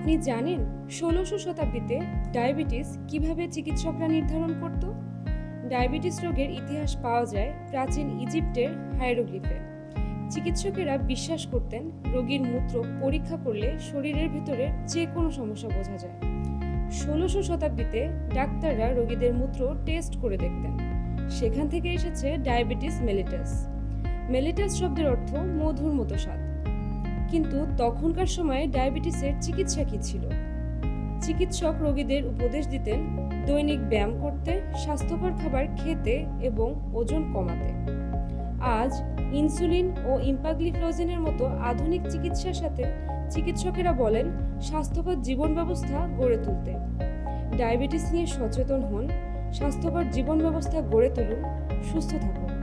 আপনি জানেন ষোলোশো শতাব্দীতে ডায়াবেটিস কীভাবে চিকিৎসকরা নির্ধারণ করত? ডায়াবেটিস রোগের ইতিহাস পাওয়া যায় প্রাচীন ইজিপ্টের হায়ারোগ্লিফে। চিকিৎসকেরা বিশ্বাস করতেন রোগীর মূত্র পরীক্ষা করলে শরীরের ভিতরে যে কোনো সমস্যা বোঝা যায়। ষোলোশো শতাব্দীতে ডাক্তাররা রোগীদের মূত্র টেস্ট করে দেখতেন। সেখান থেকে এসেছে ডায়াবেটিস মেলিটাস। মেলিটাস শব্দের অর্থ মধুর মতো স্বাদ। কিন্তু তখনকার সময়ে ডায়াবেটিসের চিকিৎসা কী ছিল? চিকিৎসক রোগীদের উপদেশ দিতেন দৈনিক ব্যায়াম করতে, স্বাস্থ্যকর খাবার খেতে এবং ওজন কমাতে। আজ ইনসুলিন ও ইম্পাগ্লিফ্লোজিনের মতো আধুনিক চিকিৎসার সাথে চিকিৎসকেরা বলেন স্বাস্থ্যকর জীবন ব্যবস্থা গড়ে তুলতে। ডায়াবেটিস নিয়ে সচেতন হন, স্বাস্থ্যকর জীবন ব্যবস্থা গড়ে তুলুন, সুস্থ থাকুন।